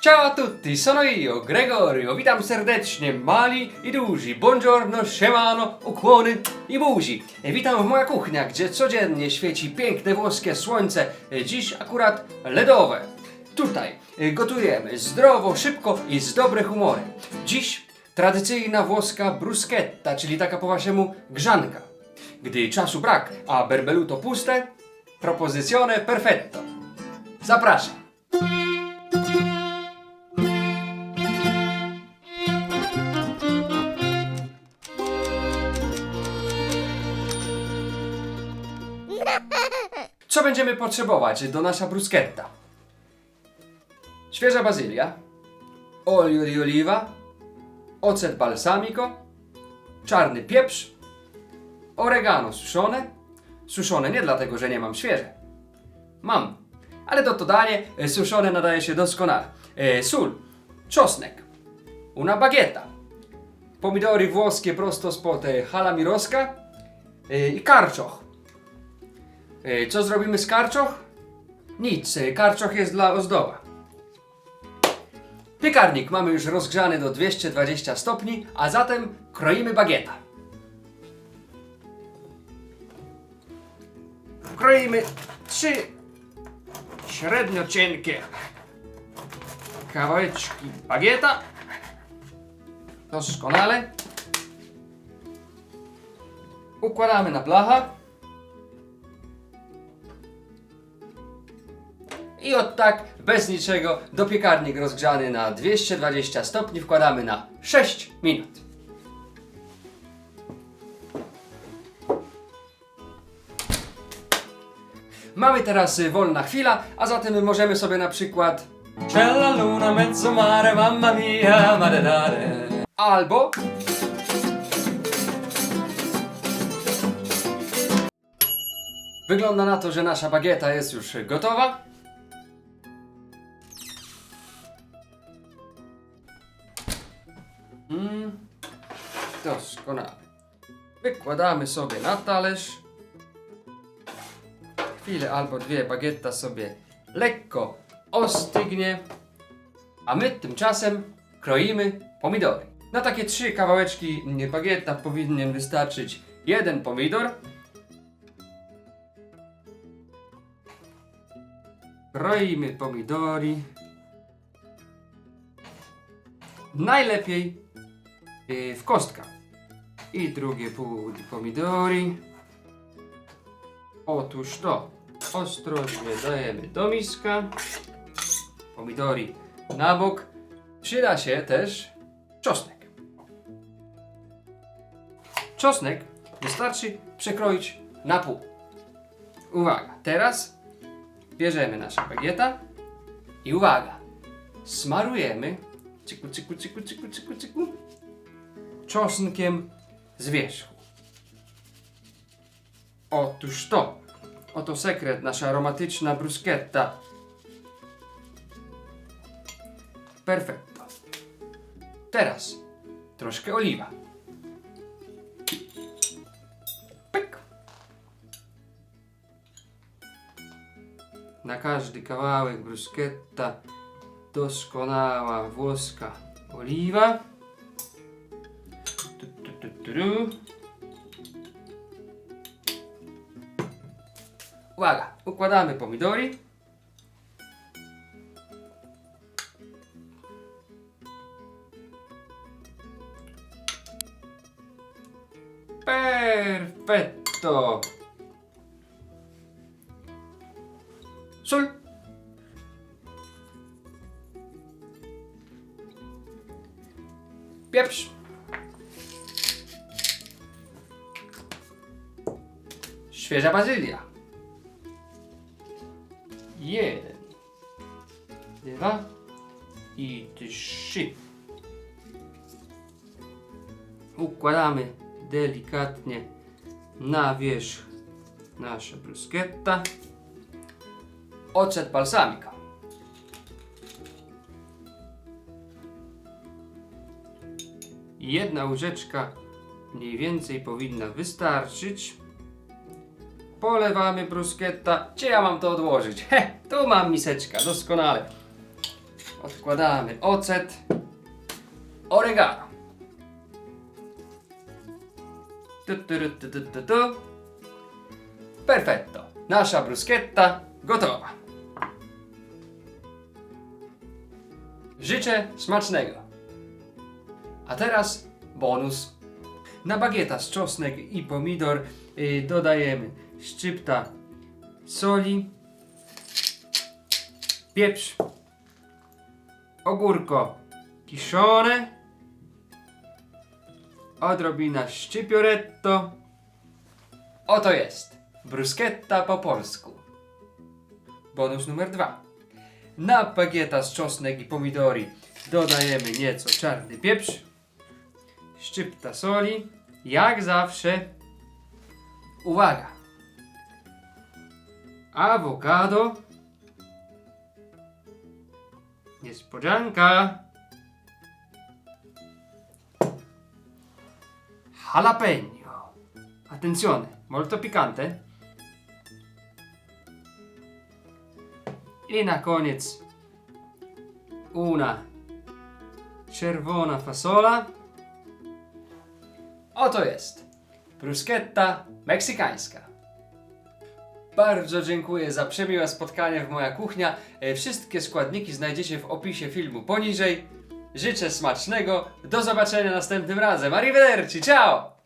Ciao a tutti, sono io, Gregorio, witam serdecznie, mali i duzi, buongiorno, siemano, ukłony i buzi. E, Witam w moja kuchnia, gdzie codziennie świeci piękne włoskie słońce, e, dziś akurat ledowe. Tutaj e, gotujemy zdrowo, szybko i z dobrym humorem. Dziś tradycyjna włoska bruschetta, czyli taka po waszemu grzanka. Gdy czasu brak, a berbeluto puste, proposizione perfetto. Zapraszam. Co będziemy potrzebować do nasza bruschetta? Świeża bazylia, olio di oliva, ocet balsamico, czarny pieprz, oregano suszone, suszone nie dlatego, że nie mam świeże. Mam, ale to dodanie e, suszone nadaje się doskonale. E, sól, czosnek, una bagieta, pomidory włoskie prosto spod e, halamiroska e, i karczoch. E, Co zrobimy z karczoch? Nic, e, karczoch jest dla ozdoba. Piekarnik mamy już rozgrzany do 220 stopni, a zatem kroimy bagieta. Kroimy trzy średnio cienkie kawałeczki bagieta. Doskonale. Układamy na blacha. I od tak, bez niczego, do piekarnik rozgrzany na 220 stopni wkładamy na 6 minut. Mamy teraz y, wolna chwila, a zatem możemy sobie na przykład C'è la luna mezzo mare, mamma mia, mare dare. albo Wygląda na to, że nasza bagieta jest już gotowa. Doskonale. Wykładamy sobie na talerz. Chwilę albo dwie bagieta sobie lekko ostygnie. A my tymczasem kroimy pomidory. Na takie trzy kawałeczki bagieta powinien wystarczyć jeden pomidor. Kroimy pomidory. Najlepiej yy, w kostkach. I drugie pół pomidory. Otóż to. Ostrożnie dajemy do miska. Pomidory na bok. Przyda się też czosnek. Czosnek wystarczy przekroić na pół. Uwaga, teraz bierzemy nasza bagieta i uwaga, smarujemy cyku, cyku, cyku, cyku, cyku, cyku czosnkiem z wierzchu. Otóż to, oto sekret, nasza aromatyczna bruschetta. Perfetto. Teraz troszkę oliwa. Pyk. Na każdy kawałek bruschetta doskonała włoska oliwa. Tu, tu, tu, tu, tu. Uwaga, układamy pomidory. Perfetto. Sól. Pieprz. Świeża bazylia. Jeden. Dwa. I trzy. Układamy delikatnie na wierzch nasza bruschetta. Ocet balsamika. Jedna łyżeczka mniej więcej powinna wystarczyć. Polewamy bruschetta. Gdzie ja mam to odłożyć? He, tu mam miseczka, doskonale. Odkładamy ocet. Oregano. Tu, tu, tu, tu, tu, tu. Perfetto. Nasza bruschetta gotowa. Życzę smacznego. A teraz bonus. Na bagieta z czosnek i pomidor y, dodajemy szczypta soli, pieprz, ogórko kiszone, odrobina szczypioretto. Oto jest bruschetta po polsku. Bonus numer dwa. Na bagieta z czosnek i pomidory dodajemy nieco czarny pieprz, szczypta soli, jak zawsze. Uwaga! Awokado. Niespodzianka. Jalapeno. Attenzione, molto piccante. I na koniec una czerwona fasola. Oto jest bruschetta meksykańska. Bardzo dziękuję za przemiłe spotkanie w moja kuchnia. E, Wszystkie składniki znajdziecie w opisie filmu poniżej. Życzę smacznego. Do zobaczenia następnym razem. Arrivederci, ciao!